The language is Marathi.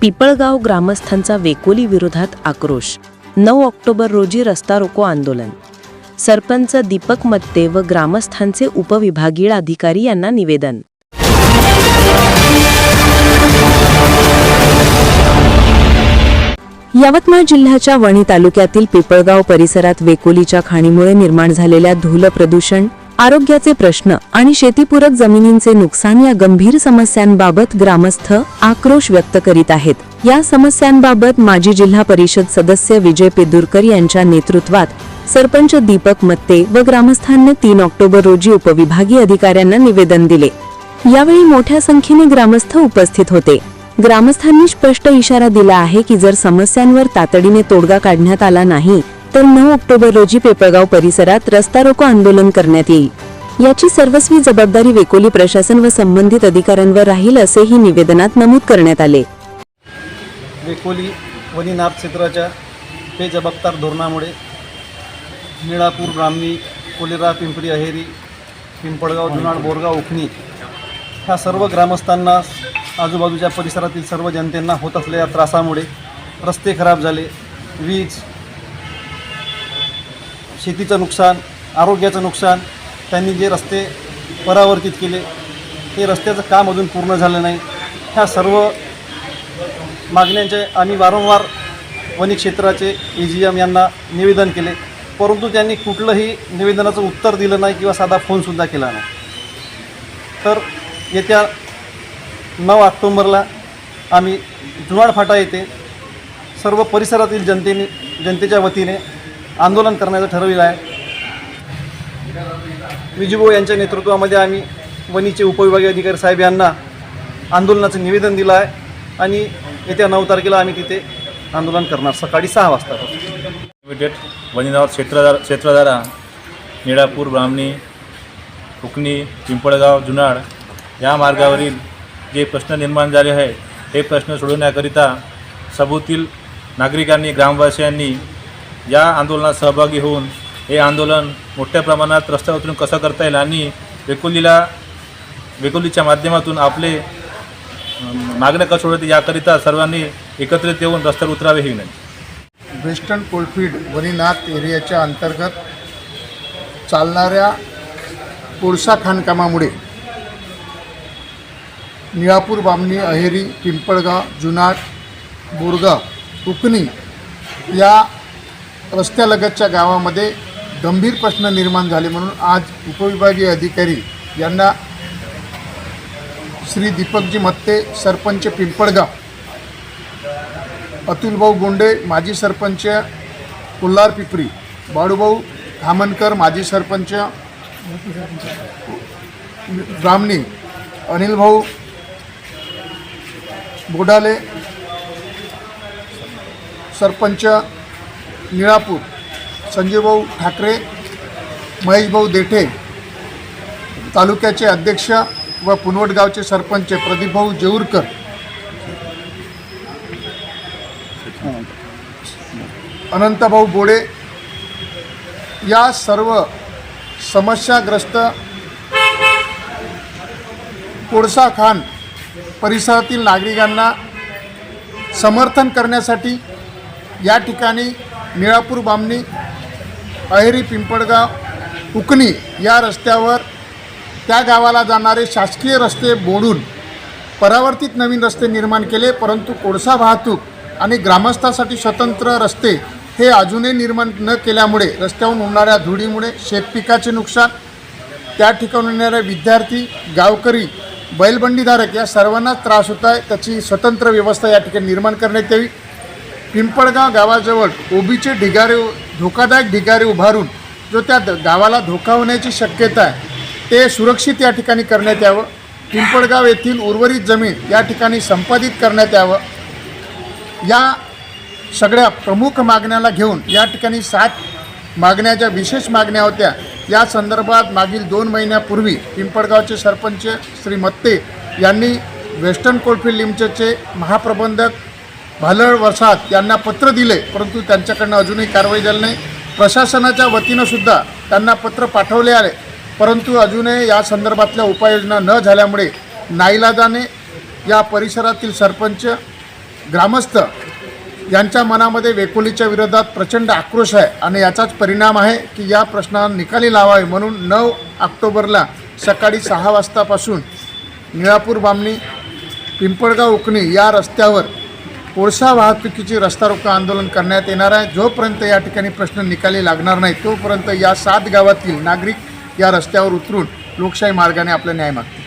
पिपळगाव ग्रामस्थांचा वेकोली विरोधात आक्रोश. नऊ ऑक्टोबर रोजी रस्ता रोको आंदोलन. सरपंच दीपक मत्ते व ग्रामस्थांचे उपविभागीय अधिकारी यांना निवेदन. यवतमाळ जिल्ह्याच्या वणी तालुक्यातील पिपळगाव परिसरात वेकोलीच्या खाणीमुळे निर्माण झालेल्या धूल प्रदूषण आरोग्याचे प्रश्न आणि शेतीपूरक जमिनींचे नुकसान या गंभीर समस्यांबाबत ग्रामस्थ आक्रोश व्यक्त करीत आहेत. या समस्यांबाबत माजी जिल्हा परिषद सदस्य विजय पेदुरकर यांच्या नेतृत्वात सरपंच दीपक मत्ते व ग्रामस्थांनी तीन ऑक्टोबर रोजी उपविभागीय अधिकाऱ्यांना निवेदन दिले. यावेळी मोठ्या संख्येने ग्रामस्थ उपस्थित होते. ग्रामस्थांनी स्पष्ट इशारा दिला आहे की जर समस्यांवर तातडीने तोडगा काढण्यात आला नाही तर नऊ ऑक्टोबर रोजी पेपळगाव परिसरात रस्ता रोको आंदोलन करण्यात येईल. याची सर्वस्वी जबाबदारी वेकोली प्रशासन व संबंधित अधिकाऱ्यांवर राहील असेही निवेदनात नमूद करण्यात आले. वेकोली वनी नाप क्षेत्राच्या बेजबाबदार धोरणामुळे निळापूर ब्राह्मणी कोलेरा पिंपरी अहेरी पिंपळगाव जुनाड बोरगाव उखणी ह्या सर्व ग्रामस्थांना आजूबाजूच्या परिसरातील सर्व जनतेंना होत असलेल्या त्रासामुळे रस्ते खराब झाले. वीज शेतीचं नुकसान आरोग्याचं नुकसान त्यांनी जे रस्ते परावर्तित केले ते रस्त्याचं काम अजून पूर्ण झालं नाही. ह्या सर्व मागण्यांचे आम्ही वारंवार वनी क्षेत्राचे ए जी एम यांना निवेदन केले. परंतु त्यांनी कुठलंही निवेदनाचं उत्तर दिलं नाही किंवा साधा फोनसुद्धा केला नाही. तर येत्या नऊ ऑक्टोंबरला आम्ही जुनाड फाटा येथे सर्व परिसरातील जनतेने जनतेच्या वतीने आंदोलन करण्याचं ठरविलं आहे. विजूभाऊ यांच्या नेतृत्वामध्ये आम्ही वनीचे उपविभागीय अधिकारी साहेब यांना आंदोलनाचं निवेदन दिलं आहे आणि येत्या नऊ तारखेला आम्ही तिथे आंदोलन करणार सकाळी सहा वाजता. लिमिटेड वनिनाव क्षेत्रधार क्षेत्रधारा निळापूर ब्राह्मणी फुकणी पिंपळगाव जुनाड या मार्गावरील जे प्रश्न निर्माण झाले आहे हे प्रश्न सोडवण्याकरिता सबूतील नागरिकांनी ग्रामवासियांनी या आंदोलनात सहभागी होऊन हे आंदोलन मोठ्या प्रमाणात रस्त्यावर उतरून कसं करता येईल आणि वेकोलीला वेकोलीच्या माध्यमातून आपले अं, मागण्या कसं होते याकरिता सर्वांनी एकत्रित येऊन रस्त्यावर उतरावे ही विनंती. वेस्टर्न कोलफील्ड वनीनाथ एरियाच्या अंतर्गत चालणाऱ्या कोळसा खाणकामामुळे निळापूर बामणी अहेरी पिंपळगाव जुनाट बोरगाव उकणी या रस्त्यालगतच्या गावामध्ये गंभीर प्रश्न निर्माण झाले म्हणून आज उपविभागीय अधिकारी यांना श्री दीपकजी मत्ते सरपंच पिंपळगाव अतुलभाऊ गोंडे माजी सरपंच कुल्हार पिपरी बाळूभाऊ धामनकर माजी सरपंच ब्राह्मणी अनिलभाऊ बोडाले सरपंच निळापूर संजयभाऊ ठाकरे महेशभाऊ देठे तालुक्याचे अध्यक्ष व पुनवटगावचे सरपंच प्रदीपभाऊ जेऊरकर. अनंतभाऊ बोडे या सर्व समस्याग्रस्त कोळसा खान परिसरातील नागरिकांना समर्थन करण्यासाठी या ठिकाणी निळापूर बामणी अहेरी पिंपळगाव उकणी या रस्त्यावर त्या गावाला जाणारे शासकीय रस्ते बोडून परावर्तित नवीन रस्ते निर्माण केले परंतु कोळसा वाहतूक आणि ग्रामस्थासाठी स्वतंत्र रस्ते हे अजूनही निर्माण न केल्यामुळे रस्त्यावरून होणाऱ्या धुळीमुळे शेतपिकाचे नुकसान त्या ठिकाणी येणारे विद्यार्थी गावकरी बैलबंडीधारक या सर्वांनाच त्रास होत आहे. त्याची स्वतंत्र व्यवस्था या ठिकाणी निर्माण करण्यात यावी. पिंपळगाव गावाजवळ ओबीचे ढिगारे धोकादायक ढिगारे उभारून जो त्या द- गावाला धोका होण्याची शक्यता आहे ते सुरक्षित या ठिकाणी करण्यात यावं. पिंपळगाव येथील उर्वरित जमीन या ठिकाणी संपादित करण्यात यावं. या सगळ्या प्रमुख मागण्याला घेऊन या ठिकाणी सात मागण्या ज्या विशेष मागण्या होत्या या संदर्भात मागील दोन महिन्यापूर्वी पिंपळगावचे सरपंच श्री मत्ते यांनी वेस्टर्न कोलफील्ड लिमिटेडचे महाप्रबंधक भालळ वसात यांना पत्र दिले परंतु त्यांच्याकडनं अजूनही कारवाई झाली नाही. प्रशासनाच्या वतीनं सुद्धा त्यांना पत्र पाठवले आले परंतु अजूनही या संदर्भातल्या उपाययोजना न झाल्यामुळे नाईलाजाने या परिसरातील सरपंच ग्रामस्थ यांच्या मनामध्ये वेकोलीच्या विरोधात प्रचंड आक्रोश आहे आणि याचाच परिणाम आहे की या प्रश्नाला निकाली लावावे म्हणून नऊ ऑक्टोबरला सकाळी सहा वाजतापासून निळापूर बामणी पिंपळगाव उकणी या रस्त्यावर कोळसा वाहतुकीची रस्ता रोको आंदोलन करण्यात येणार आहे. जोपर्यंत या ठिकाणी प्रश्न निकाली लागणार नाही तोपर्यंत या सात गावातील नागरिक या रस्त्यावर उतरून लोकशाही मार्गाने आपला न्याय मागतील.